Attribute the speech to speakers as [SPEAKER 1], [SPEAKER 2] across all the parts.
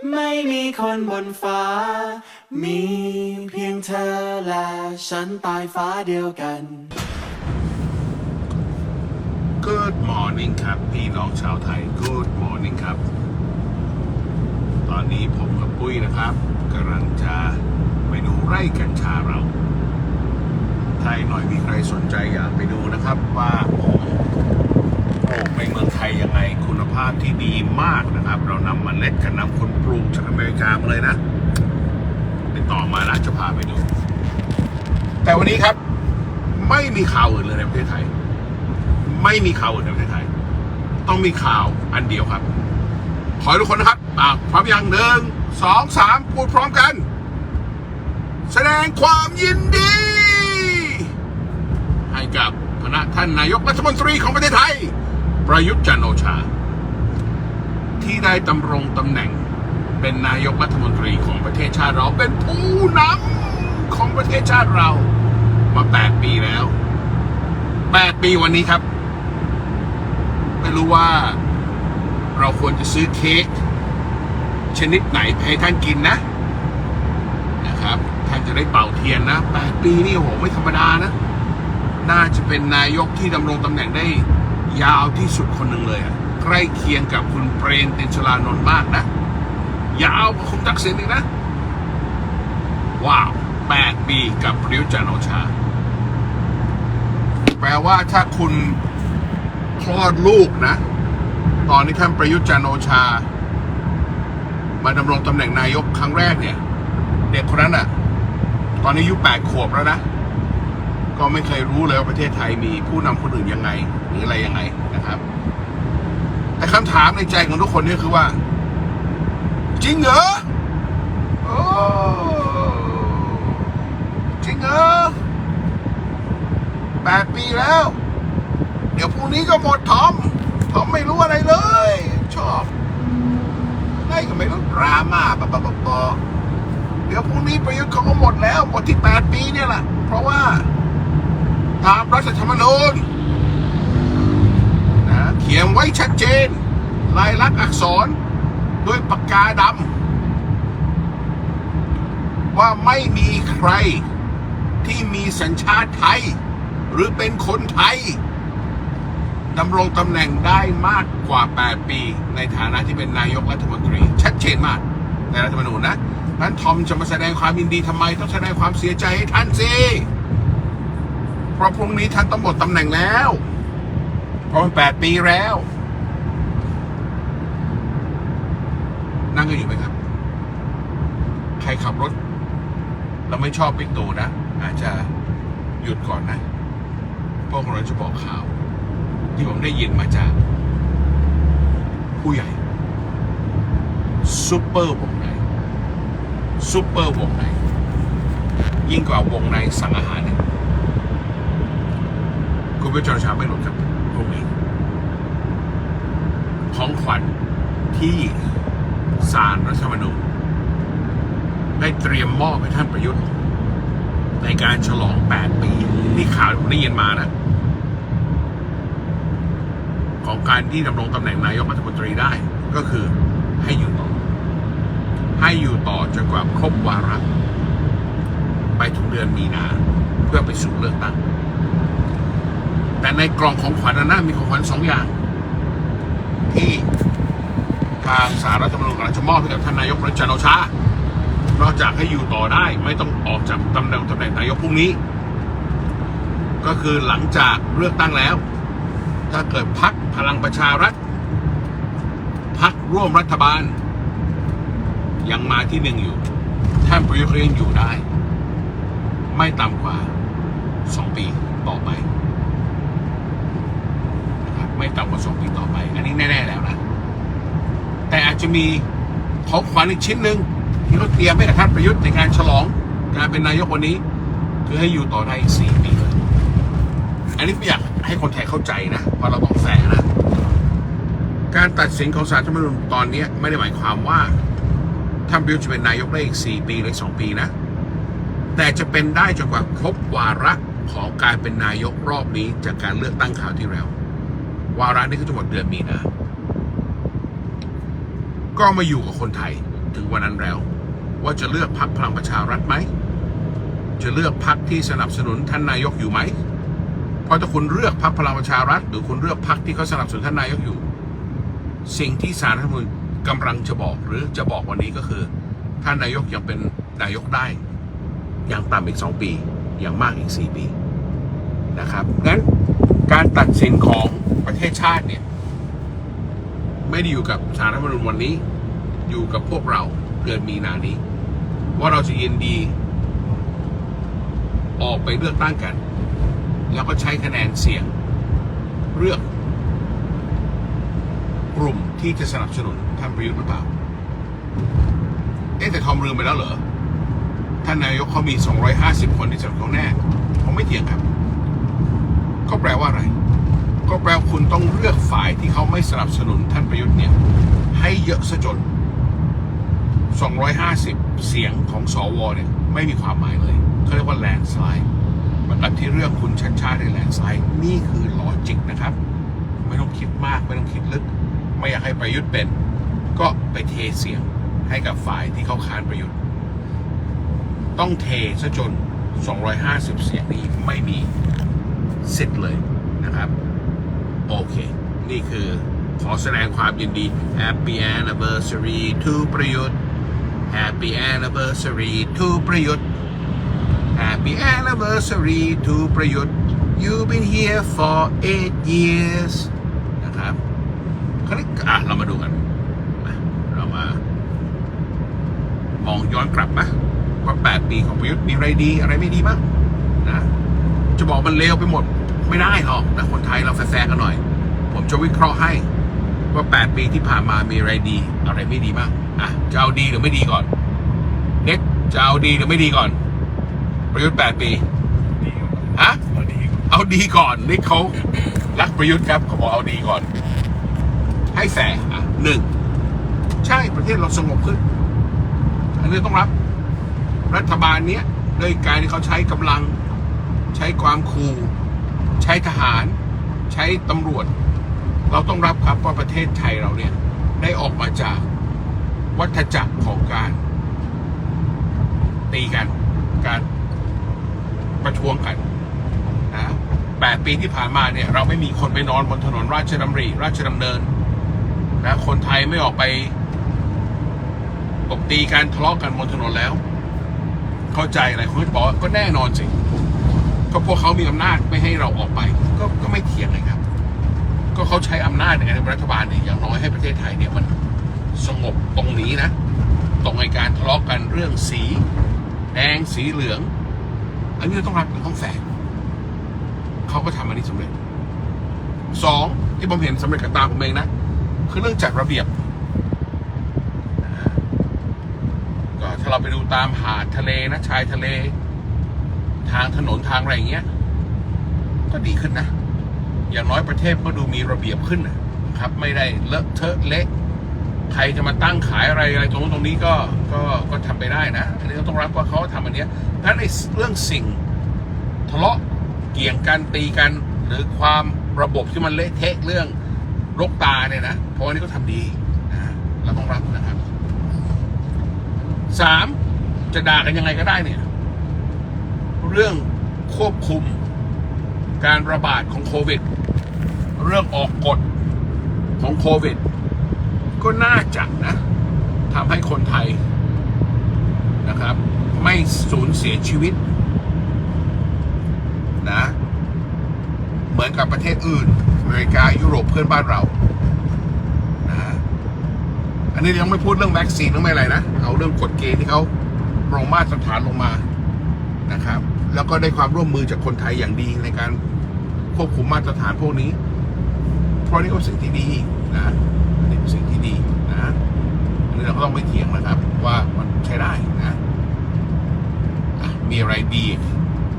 [SPEAKER 1] ไม่มีคนบนฟ้า มีเพียงเธอและฉันตายฟ้าเดียวกัน
[SPEAKER 2] Good morning ครับ พี่น้องชาวไทย Good morning ครับ ตอนนี้ผมกับปุ้ยนะครับกำลังจะไปดูไร่กัญชาเราถ้าอีกหน่อยมีใครสนใจอยากไปดูนะครับ ว่าผมปลูกในเมืองไทยยังไงคุณ ภาพที่ดีมากนะครับ เรานำมาเล็ดกันนำคนปลูกจากอเมริกามาเลยนะติดต่อมาแล้วจะพาไปดู แต่วันนี้ครับ ไม่มีข่าวอื่นเลยในประเทศไทย ไม่มีข่าวอื่นในประเทศไทย ต้องมีข่าวอันเดียวครับ ขอให้ทุกคนนะครับอ่าพร้อมอย่างหนึ่งสองสามพูดพร้อมกัน แสดงความยินดี ให้กับคณะท่านนายกรัฐมนตรีของประเทศไทย ประยุทธ์จันโอชา ที่ได้ดำรงตำแหน่งเป็นนายกรัฐมนตรีของประเทศชาติเราเป็นผู้นำของประเทศชาติเรา มาแปดปีแล้วแปดปีวันนี้ครับ ไม่รู้ว่าเราควรจะซื้อเค้กชนิดไหนให้ท่านกินนะ นะครับ ท่านจะได้เป่าเทียนนะแปดปีนี่โอ้โหไม่ธรรมดานะ น่าจะเป็นนายกที่ดำรงตำแหน่งได้ยาวที่สุดคนหนึ่งเลยอะ ใกล้เคียงกับคุณเปรมตินชลานนท์มากนะยาวกว่าคุณทักษิณอีกนะ ว้าวแปดปีกับประยุจันโอชา แปลว่าถ้าคุณคลอดลูกนะ ตอนนี้ท่านประยุทธ์จันโอชา มาดำรงตำแหน่งนายกครั้งแรกเนี่ย เด็กคนนั้นอะ ตอนนี้อายุแปดขวบแล้วนะ ก็ไม่เคยรู้เลยว่าประเทศไทยมีผู้นำคนอื่นยังไง หรืออะไรยังไงนะครับ แต่คำถามในใจของทุกคนนี่คือว่า จริงเหรอโอ้จริงเหรอแปดปีแล้ว เดี๋ยวพรุ่งนี้ก็หมดทอมทอมไม่รู้อะไรเลย ชอบอะไรก็ไม่รู้ดราม่าปะปะปะปะเดี๋ยวพรุ่งนี้ประยุทธ์เขาก็หมดแล้วหมดที่แปดปีเนี่ยแหละเพราะว่าตามรัฐธรรมนูญ ขียนไว้ชัดเจน ลายลักษณ์อักษรด้วยปากกาดำว่าไม่มีใครที่มีสัญชาติไทย หรือเป็นคนไทยดำรงตำแหน่งได้มากกว่า 8 ปี ในฐานะที่เป็นนายกรัฐมนตรี ชัดเจนมาก ในรัฐธรรมนูญนะนั้นทอมจะมาแสดงความยินดีทำไมต้องแสดงความเสียใจให้ท่านสิ เพราะพรุ่งนี้ท่านต้องหมดตำแหน่งแล้ว พราะมัน8ปีแล้ว นั่งกันอยู่ไหมครับ ใครขับรถ เราไม่ชอบบิ๊กตูนะ อาจจะหยุดก่อนนะพราะเราจะบอกข่าว ที่ผมได้ยินมาจาก ผู้ใหญ่ซูเปอร์วงในซูเปอร์วงในยิ่งกว่าวงในสั่งอาหารเนี่ยคุณผู้ชมชาไม่หลุดครับ พวกนี้ของขวัญที่ศาลรัฐธรรมนูญได้เตรียมมอบให้ท่านประยุทธ์ ในการฉลอง 8 ปีนี่ข่าวผมได้ยินมานะ ของการที่ดำรงตำแหน่งนายกรัฐมนตรีได้ก็คือให้อยู่ต่อ ให้อยู่ต่อจนกว่าครบวาระไปถึงเดือนมีนา เพื่อไปสู่เลือกตั้ง แต่ในกล่องของขวัญนั้นมีของขวัญสองอย่าง ที่ทางสารรัฐธรรมนูญกำลังจะมอบให้กับท่านนายกประจันโอชานอกจากให้อยู่ต่อได้ไม่ต้องออกจากตำแหน่งตำแหน่งนายกพรุ่งนี้ ก็คือหลังจากเลือกตั้งแล้ว ถ้าเกิดพักพลังประชารัฐพักร่วมรัฐบาล ยังมาที่หนึ่งอยู่ท่านประยุทธ์ยังอยู่ได้ ไม่ต่ำกว่าสองปีต่อไป ไม่ต่ำกว่าสองปีต่อไป อันนี้แน่ ๆ แล้วนะแต่อาจจะมีของขวัญอีกชิ้นหนึ่งที่เขาเตรียมให้กับท่านประยุทธ์ในการฉลองการเป็นนายกวันนี้ คือให้อยู่ต่อได้อีกสี่ปีเลยอันนี้ไม่อยากให้คนไทยเข้าใจนะว่าเราต้องแฝงนะ การตัดสินของศาลรัฐธรรมนูญตอนนี้ไม่ได้หมายความว่าท่านประยุทธ์จะเป็นนายกได้อีกสี่ปีหรือสองปีนะ แต่จะเป็นได้จนกว่าครบวาระของการเป็นนายกรอบนี้จากการเลือกตั้งคราวที่แล้ว วาระนี้คือจะหมดเดือนมีนาก็มาอยู่กับคนไทยถึงวันนั้นแล้ว ว่าจะเลือกพักพลังประชารัฐไหม จะเลือกพักที่สนับสนุนท่านนายกอยู่ไหม เพราะถ้าคุณเลือกพักพลังประชารัฐ หรือคุณเลือกพักที่เขาสนับสนุนท่านนายกอยู่ สิ่งที่สารรัฐมนูญกำลังจะบอกหรือจะบอกวันนี้ก็คือ ท่านนายกยังเป็นนายกได้ อย่างต่ำอีกสองปี อย่างมากอีกสี่ปีนะครับงั้นการตัดสินของ ประเทศชาติเนี่ย ไม่ได้อยู่กับสารรัฐธรรมนูญวันนี้ อยู่กับพวกเราเดือนมีนานี้ ว่าเราจะยินดี ออกไปเลือกตั้งกัน แล้วก็ใช้คะแนนเสียง เลือก กลุ่มที่จะสนับสนุนท่านประยุทธ์หรือเปล่าเอ๊ะแต่ทอมลืมไปแล้วเหรอท่านนายกเขามี 250 คนที่สนับเขาแน่ผมไม่เถียงครับ ก็แปลว่าอะไร ก็แปลว่าคุณต้องเลือกฝ่ายที่เขาไม่สนับสนุนท่านประยุทธ์เนี่ยให้เยอะซะจน 250 เสียงของสวเนี่ยไม่มีความหมายเลยเขาเรียกว่าแลนสไลด์มือนกับที่เรื่องคุณชัดชาติในแลนสไลด์นี่คือลอจิกนะครับ ไม่ต้องคิดมากไม่ต้องคิดลึก ไม่อยากให้ประยุทธ์เป็น ก็ไปเทเสียงให้กับฝ่ายที่เขาค้านประยุทธ์ ต้องเทซะจน 250 เสียงนี้ไม่มีสิทธิ์เลยนะครับ เค นี่คือขอแสดงความยินดี Happy Anniversary to ประยุทธ์ Happy Anniversary to ประยุทธ์ Happy Anniversary to ประยุทธ์ You've been here for eight years นะครับคราวนี้อะ เรามาดูกันมาเรามามองย้อนกลับนะว่า8ปีของประยุทธ์มีอะไรดีอะไรไม่ดีบ้างนะ จะบอกมันเลวไปหมดไม่ได้หรอกนะคนไทยเราแฟร์กันหน่อย ผมจะวิเคราะห์ให้ว่า 8 ปีที่ผ่านมามีอะไรดี อะไรไม่ดีบ้างอะจะเอาดีหรือไม่ดีก่อนเน็กจะเอาดีหรือไม่ดีก่อน ประยุทธ์ 8 ปีฮะเอาดีก่อนนี่เขารักประยุทธ์ครับเขาบอกเอาดีก่อน ให้แฝงอะหนึ่งใช่ประเทศเราสงบขึ้น อันนี้ต้องรับ รัฐบาลเนี้ยด้วยการที่เขาใช้กำลัง ใช้ความคูลใช้ทหาร ใช้ตำรวจ เราต้องรับครับว่าประเทศไทยเราเนี่ย ได้ออกมาจากวัฏจักรของการ ตีกัน การประท้วงกันนะแปดปีที่ผ่านมาเนี่ย เราไม่มีคนไปนอนบนถนนราชดำริราชดำเนินนะคนไทยไม่ออกไปตบตีกันทะเลาะกันบนถนนแล้ว เข้าใจอะไรคุณจะบอกก็แน่นอนสิก็พวกเขามีอำนาจไม่ให้เราออกไป ก็ก็ไม่เถียงเลยครับ ก็เขาใช้อำนาจในการเป็นรัฐบาลเนี่ยอย่างน้อยให้ประเทศไทยเนี่ยมันสงบตรงนี้นะ ตรงในการทะเลาะกันเรื่องสี แดงสีเหลือง อันนี้ต้องรับต้องแฝงเขาก็ทำอันนี้สำเร็จสองที่ผมเห็นสำเร็จกับตาผมเองนะ คือเรื่องจัดระเบียบก็ถ้าเราไปดูตามหาดทะเลนะชายทะเล ทางถนนทางอะไรอย่างเงี้ย ก็ดีขึ้นนะ อย่างน้อยประเทศก็ดูมีระเบียบขึ้นนะครับ ไม่ได้เลอะเทอะเละใครจะมาตั้งขายอะไรอะไรตรงตรงนี้ก็ก็ก็ทำไปได้นะอันนี้ก็ต้องรับว่าเขาทำอันเนี้ยงั้นในเรื่องสิ่งทะเลาะเกี่ยงกันตีกัน หรือความระบบที่มันเละเทะเรื่องรกตาเนี่ยนะเพราะอันนี้ก็ทำดีนะเราต้องรับนะครับสามจะด่ากันยังไงก็ได้เนี่ย เรื่องควบคุมการระบาดของโควิด เรื่องออกกฎของโควิด ก็น่าจะนะทำให้คนไทยนะครับ ไม่สูญเสียชีวิตนะ เหมือนกับประเทศอื่นอเมริกายุโรปเพื่อนบ้านเรานะอันนี้ยังไม่พูดเรื่องวัคซีนเรื่องไม่อะไรนะ เอาเรื่องกฎเกณฑ์ที่เขาปรงมาตรฐานลงมานะครับ แล้วก็ได้ความร่วมมือจากคนไทยอย่างดีในการควบคุมมาตรฐานพวกนี้ ราะนี่ก็เป็นสิ่งที่ดีนะอันนี้เป็นสิ่งที่ดีนะอันนี้เราก็ต้องไม่เถียงนะครับ ว่ามันใช้ได้นะอะมีอะไรดี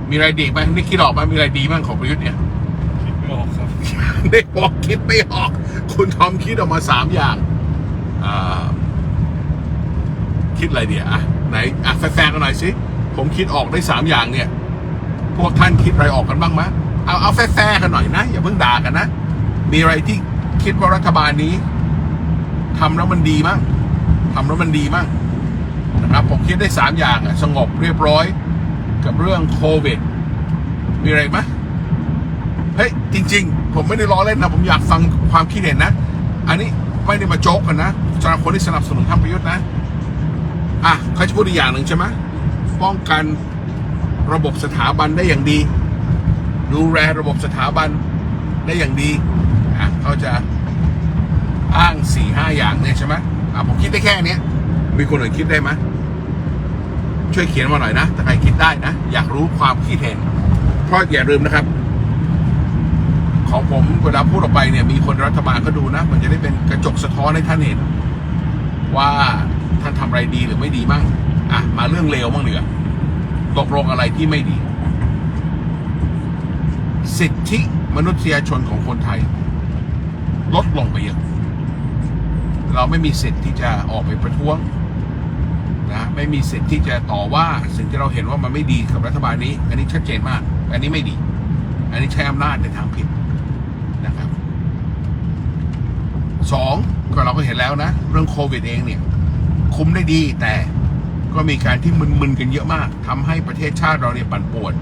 [SPEAKER 2] มีอะไรดีไหมนี่คิดออกไหมมีอะไรดีบ้างของประยุทธ์เนี่ย
[SPEAKER 3] หมอกครับ
[SPEAKER 2] ได้บอกคิดไม่ออก คุณทอมคิดออกมาสามอย่างอ่าคิดอะไรเดียอะไหนอะแฟร์ๆกันหน่อยสิผมคิดออกได้สามอย่างเนี่ย พวกท่านคิดอะไรออกกันบ้างไหมะเอาเอาแฟร์ๆกันหน่อยนะ อย่าเพิ่งด่ากันนะ มีอะไรที่คิดว่ารัฐบาลนี้ทำแล้วมันดีมั้งทำแล้วมันดีมั่งนะครับผมคิดได้สามอย่างอะสงบเรียบร้อยกับเรื่องโควิด มีอะไรไหมเฮ้ยจริง ๆ ผมไม่ได้ล้อเล่นนะ ผมอยากฟังความคิดเห็นนะ อันนี้ไม่ได้มาโจ๊กกันนะสำหรับคนที่สนับสนุนท่านประยุทธ์นะ อะเขาจะพูดอีกอย่างหนึ่งใช่ไหมป้องกันระบบสถาบันได้อย่างดี ดูแลระบบสถาบันได้อย่างดี เขาจะอ้างสี่ห้าอย่างเนี่ยใช่ไหมอะผมคิดได้แค่เนี้ย มีคนอื่นคิดได้ไหมช่วยเขียนมาหน่อยนะถ้าใครคิดได้นะ อยากรู้ความคิดเห็น เพราะอย่าลืมนะครับ ของผมเวลาพูดออกไปเนี่ย มีคนรัฐบาลก็ดูนะ มันจะได้เป็นกระจกสะท้อนให้ท่านเห็น ว่าท่านทำอะไรดีหรือไม่ดีมั่งอะ มาเรื่องเลวมั่งเหนือตกลงอะไรที่ไม่ดี สิทธิมนุษยชนของคนไทย ลดลงไปเยอะเราไม่มีสิทธิ์ที่จะออกไปประท้วงนะไม่มีสิทธิ์ที่จะต่อว่าสิ่งที่เราเห็นว่ามันไม่ดีกับรัฐบาลนี้ อันนี้ชัดเจนมาก อันนี้ไม่ดี อันนี้ใช้อำนาจในทางผิดนะครับสองก็เราก็เห็นแล้วนะ เรื่องโควิดเองเนี่ย คุมได้ดีแต่ก็มีการที่มึนๆกันเยอะมากทำให้ประเทศชาติเราเนี่ยปั่นป่วน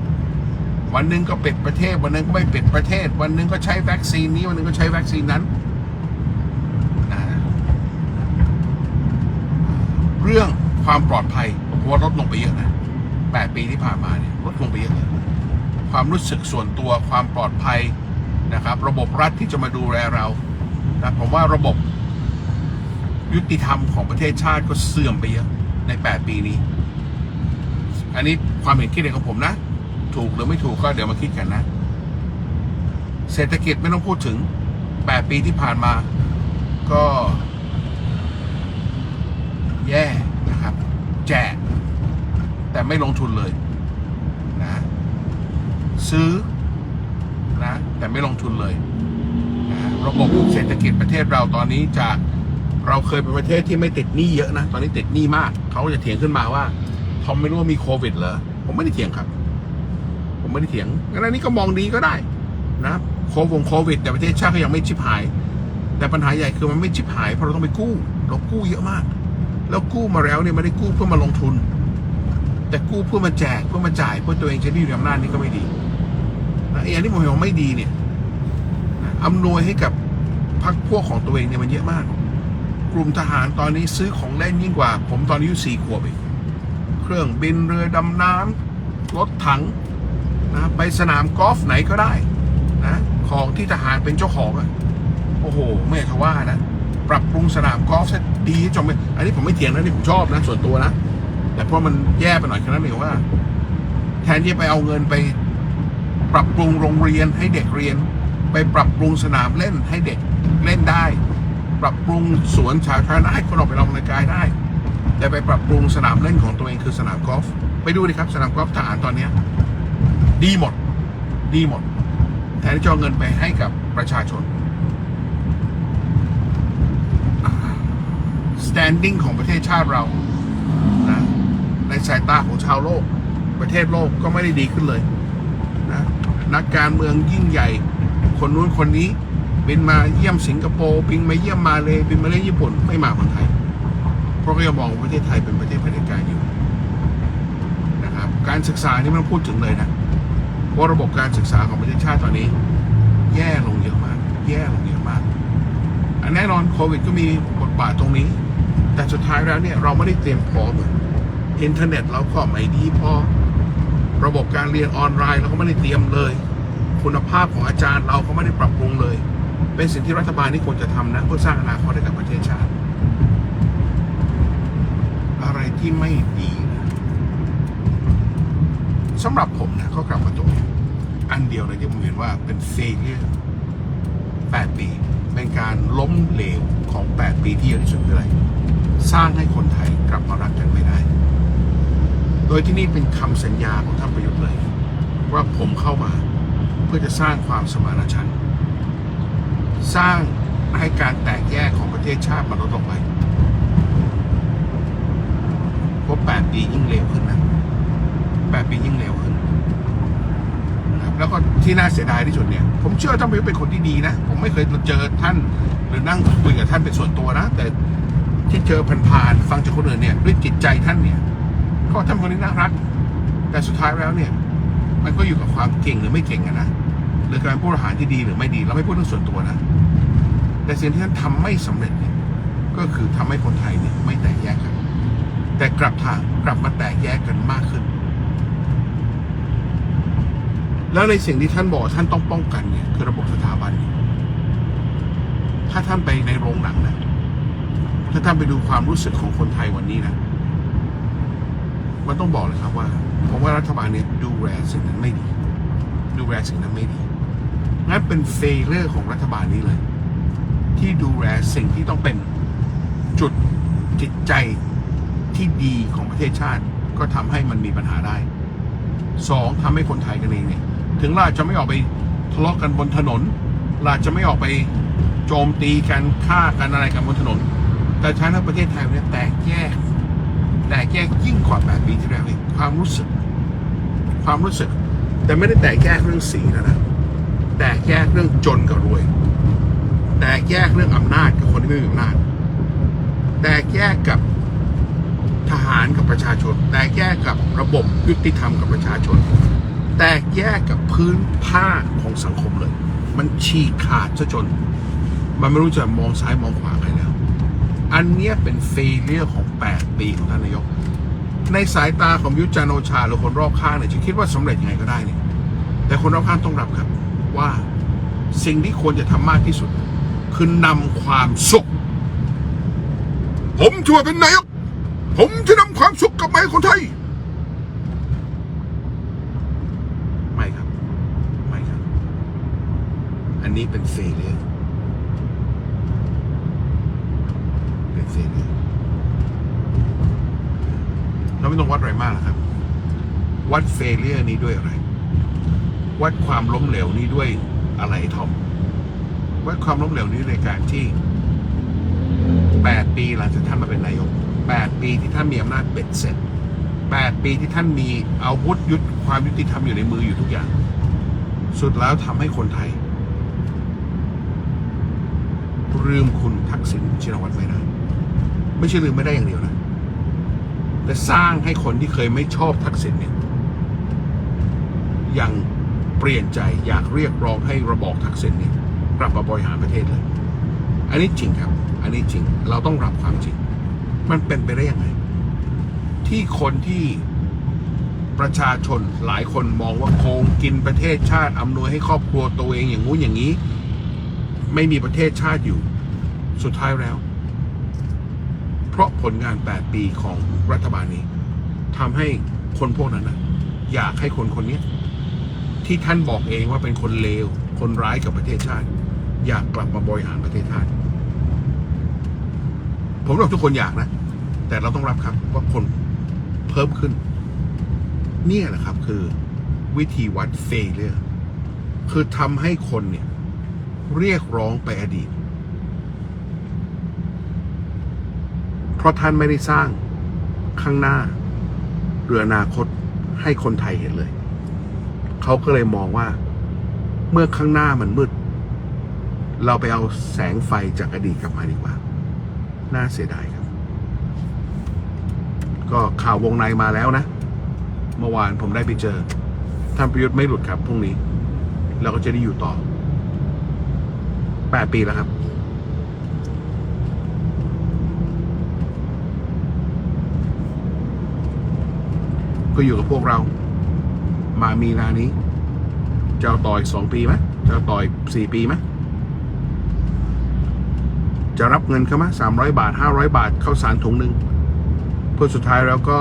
[SPEAKER 2] วันนึงก็ปิดประเทศ วันนึงก็ไม่ปิดประเทศ วันนึงก็ใช้วัคซีนนี้ วันนึงก็ใช้วัคซีนนั้นนะเรื่อง ความปลอดภัยผมว่าลดลงไปเยอะนะแปดปีที่ผ่านมาเนี่ยลดลงไปเยอะเลยความรู้สึกส่วนตัวความปลอดภัยนะครับ ระบบรัฐที่จะมาดูแลเรานะผมว่าระบบยุติธรรมของประเทศชาติก็เสื่อมไปเยอะในแปดปีนี้ อันนี้ความเห็นคิดเห็นของผมนะ ถูกหรือไม่ถูกก็เดี๋ยวมาคิดกันนะ เศรษฐกิจไม่ต้องพูดถึง 8 ปีที่ผ่านมา ก็ แย่ แจก แต่ไม่ลงทุนเลยนะซื้อนะแต่ไม่ลงทุนเลยนะระบบเศรษฐกิจประเทศเราตอนนี้จากเราเคยเป็นประเทศที่ไม่ติดหนี้เยอะนะ ตอนนี้ติดหนี้มาก เขาจะเถียงขึ้นมาว่าทอมไม่รู้ว่ามีโควิดเหรอผมไม่ได้เถียงครับ ผมไม่ได้เถียงงั้นอันนี้ก็มองดีก็ได้นะโควงโควิด แต่ประเทศชาติก็ยังไม่ชิบหาย แต่ปัญหาใหญ่คือมันไม่ชิบหายเพราะเราต้องไปกู้ เรากู้เยอะมาก แล้วกู้มาแล้วเนี่ยไม่ได้กู้เพื่อมาลงทุน แต่กู้เพื่อมาแจกเพื่อมาจ่ายเพื่อตัวเองจะได้อยู่อำนาจนี่ก็ไม่ดีนะไอ้อันที่ผมเห็นว่าไม่ดีเนี่ยอำนวยให้กับพรรคพวกของตัวเองเนี่ยมันเยอะมาก กลุ่มทหารตอนนี้ซื้อของเล่นยิ่งกว่า ผมตอนอายุสี่ขวบเองเครื่องบินเรือดำน้ำรถถังนะไปสนามกอล์ฟไหนก็ได้นะของที่ทหารเป็นเจ้าของอะโอ้โหไม่อยากว่านะ ปรับปรุงสนามกอล์ฟซะ ดีจงไปอันนี้ผมไม่เถียงนะนี่ผมชอบนะส่วนตัวนะแต่เพราะมันแย่ไปหน่อยแค่นั้นเองว่า แทนที่ไปเอาเงินไป ปรับปรุงโรงเรียนให้เด็กเรียน ไปปรับปรุงสนามเล่นให้เด็กเล่นได้ ปรับปรุงสวนสาธารณะให้คนออกไปออกกำลังกายได้แต่ไปปรับปรุงสนามเล่นของตัวเองคือสนามกอล์ฟไปดูดิครับ สนามกอล์ฟทหารตอนเนี้ยดีหมด ดีหมด แทนที่จะเอาเงินไปให้กับประชาชน standing ของประเทศชาติเรานะในสายตาของชาวโลก ประเทศโลกก็ไม่ได้ดีขึ้นเลยนะนักการเมืองยิ่งใหญ่ คนนู้นคนนี้บินมาเยี่ยมสิงคโปร์บินมาเยี่ยมมาเลยบินมาเล่นญี่ปุ่นไม่มาเมืองไทย เพราะก็ยังมองประเทศไทยเป็นประเทศเผด็จการอยู่นะครับการศึกษานี่ไม่ต้องพูดถึงเลยนะว่าระบบการศึกษาของประเทศชาติตอนนี้ แย่ลงเยอะมาก แย่ลงเยอะมากอันแน่นอนโควิดก็มีบทบาทตรงนี้ แต่สุดท้ายแล้วเนี่ยเราไม่ได้เตรียมพร้อมอินเทอร์เน็ตเราก็ไม่ดีพอระบบการเรียนออนไลน์เราก็ไม่ได้เตรียมเลย คุณภาพของอาจารย์เราก็ไม่ได้ปรับปรุงเลย เป็นสิ่งที่รัฐบาลนี่ควรจะทำนะเพื่อสร้างอนาคตให้กับประเทศชาติ อะไรที่ไม่ดีสำหรับผมนะก็กลับมาตรงอันเดียวเลยที่ผมเห็นว่าเป็นเฟลเ u ร์8ปี เป็นการล้มเหลวของ 8 ปีที่เยอะที่สุดคืออะไร สร้างให้คนไทยกลับมารักกันไม่ได้ โดยที่นี่เป็นคำสัญญาของท่านประยุทธ์เลย ว่าผมเข้ามาเพื่อจะสร้างความสมานฉันท์สร้างให้การแตกแยกของประเทศชาติมันลดลงไปเพราะ8ปียิ่งเร็วขึ้นนะ8ปียิ่งเร็วขึ้นนะครับแล้วก็ที่น่าเสียดายที่สุดเนี่ย ผมเชื่อท่านประยุทธ์เป็นคนที่ดีนะ ผมไม่เคยเจอท่าน หรือนั่งคุยกับท่านเป็นส่วนตัวนะ แต่ ที่เจอผ่านๆฟังจากคนอื่นเนี่ยด้วยจิตใจท่านเนี่ยก็ท่านคนนี้น่ารัก แต่สุดท้ายแล้วเนี่ย มันก็อยู่กับความเก่งหรือไม่เก่งอะนะหรือการบริหารที่ดีหรือไม่ดีเราไม่พูดเรื่องส่วนตัวนะแต่สิ่งที่ท่านทำไม่สำเร็จเนี่ยก็คือทำให้คนไทยเนี่ยไม่แตกแยกกันแต่กลับทางกลับมาแตกแยกกันมากขึ้น แล้วในสิ่งที่ท่านบอกท่านต้องป้องกันเนี่ยคือระบบสถาบัน ถ้าท่านไปในโรงหนังนะ ถ้าท่านไปดูความรู้สึกของคนไทยวันนี้นะมันต้องบอกเลยครับว่าผมว่ารัฐบาลเนี่ยดูแลสิ่งนั้นไม่ดี ดูแลสิ่งนั้นไม่ดีงั้นเป็นเฟลเลอร์ของรัฐบาลนี้เลย ที่ดูแลสิ่งที่ต้องเป็นจุดจิตใจที่ดีของประเทศชาติ ก็ทำให้มันมีปัญหาได้สองทำให้คนไทยกันเองเนี่ย ถึงเราจะไม่ออกไปทะเลาะกันบนถนน เราจะไม่ออกไปโจมตีกันฆ่ากันอะไรกันบนถนน แต่ท้าแล้วประเทศไทยเนี่ยแตกแยกแตกแยกยิ่งกว่าแปดปีที่แล้วอีกความรู้สึก ความรู้สึก แต่ไม่ได้แตกแยกเรื่องสีนะนะแตกแยกเรื่องจนกับรวย แตกแยกเรื่องอำนาจกับคนที่ไม่มีอำนาจ แตกแยกกับทหารกับประชาชน แตกแยกกับระบบยุติธรรมกับประชาชน แตกแยกกับพื้นผ้าของสังคมเลย มันฉีกขาดซะจน มันไม่รู้จะมองซ้ายมองขวาใครแล้ว อันเนี้ยเป็นเฟลเลียของ 8 ปีของท่านนายก ในสายตาของยุทธจันโอชาหรือคนรอบข้างเนี่ยจะคิดว่าสำเร็จยังไงก็ได้เนี่ย แต่คนรอบข้างต้องรับครับ ว่าสิ่งที่ควรจะทำมากที่สุด คือนำความสุข ผมช่วยเป็นนายก ผมจะนำความสุขกลับมาให้คนไทยไม่ครับ ไม่ครับ อันนี้เป็นเฟลเลียเป็นเฟลเลียเรา ไม่ต้องวัดอะไรมากครับ วัดเฟเลียนี้ด้วยอะไร วัดความล้มเหลวนี้ด้วยอะไรทอมวัดความล้มเหลวนี้ในการที่8ปีหลังจากท่านมาเป็นนายก8ปีที่ท่านมีอำนาจเบ็ดเสร็จ8ปีที่ท่านมีอาวุธยุทธความยุติธรรมอยู่ในมืออยู่ทุกอย่าง สุดแล้วทำให้คนไทยลืมคุณทักษิณชินวัตรไม่ได้ไม่ใช่ลืมไม่ได้อย่างเดียวนะ แต่สร้างให้คนที่เคยไม่ชอบทักษิณเนี่ยยังเปลี่ยนใจอยากเรียกร้องให้ระบอบทักษิณเนี่ยกลับมาบริหารประเทศเลย อันนี้จริงครับ อันนี้จริง เราต้องรับความจริง มันเป็นไปได้ยังไง ที่คนที่ประชาชนหลายคนมองว่าโกงกินประเทศชาติอำนวยให้ครอบครัวตัวเองอย่างงู้นอย่างนี้ ไม่มีประเทศชาติอยู่ สุดท้ายแล้ว เพราะผลงาน 8 ปีของรัฐบาลนี้ทำให้คนพวกนั้นนะอยากให้คนคนนี้ที่ท่านบอกเองว่าเป็นคนเลว คนร้ายกับประเทศชาติ อยากกลับมาบริหารประเทศชาติ ผมบอกทุกคนอยากนะ แต่เราต้องรับครับว่าคนเพิ่มขึ้น เนี่ยแหละครับ คือวิธีวัดเฟลเลอร์คือทำให้คนเนี่ย เรียกร้องไปอดีต เพราะท่านไม่ได้สร้างข้างหน้า หรืออนาคตให้คนไทยเห็นเลย เขาก็เลยมองว่า เมื่อข้างหน้ามันมืด เราไปเอาแสงไฟจากอดีตกลับมาดีกว่า น่าเสียดายครับ ก็ข่าววงในมาแล้วนะ เมื่อวานผมได้ไปเจอท่านประยุทธ์ไม่หลุดครับพรุ่งนี้ เราก็จะได้อยู่ต่อแปดปีแล้วครับ ก็อยู่กับพวกเรา มามีนานี้ จะเอาต่อยสองปีไหมจะเอาต่อยสี่ปีไหมจะรับเงินเขาไหมสามร้อยบาทห้าร้อยบาทเข้าสารถุงหนึ่งเพื่อสุดท้ายแล้วก็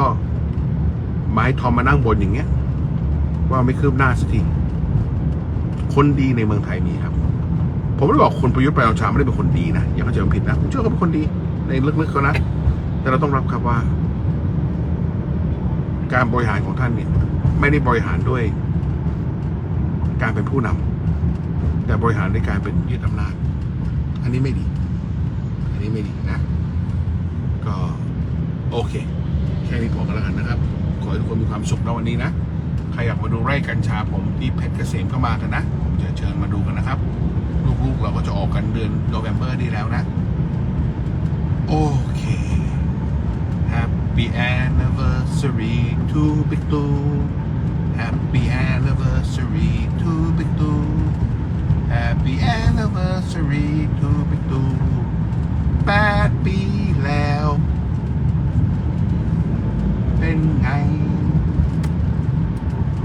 [SPEAKER 2] ไม้ทอมมานั่งบนอย่างเงี้ย ว่าไม่คืบหน้าสักทีคนดีในเมืองไทยมีครับ ผมไม่ได้บอกคนประยุทธ์ประยุทธ์ชาไม่ได้เป็นคนดีนะอย่าเข้าใจผิดนะผมเชื่อเขาเป็นคนดีในลึกๆเขานะ แต่เราต้องรับครับว่า การบริหารของท่านเนี่ยไม่ได้บริหารด้วย การเป็นผู้นำแต่บริหารด้วยการเป็นยึดอำนาจ อันนี้ไม่ดี อันนี้ไม่ดีนะ ก็โอเค แค่นี้พอกันแล้วกันนะครับ ขอให้ทุกคนมีความสุขในวันนี้นะใครอยากมาดูไร่กัญชาผมที่เพชรเกษมก็มากันนะ ผมจะเชิญมาดูกันนะครับ ลูกๆเราก็จะออกกันเดือนโนเวมเบอร์นี้แล้วนะ โอเค Happy anniversary to Big Two Happy anniversary to Big Two Happy anniversary to Big Two แปดปีแล้ว เป็นไง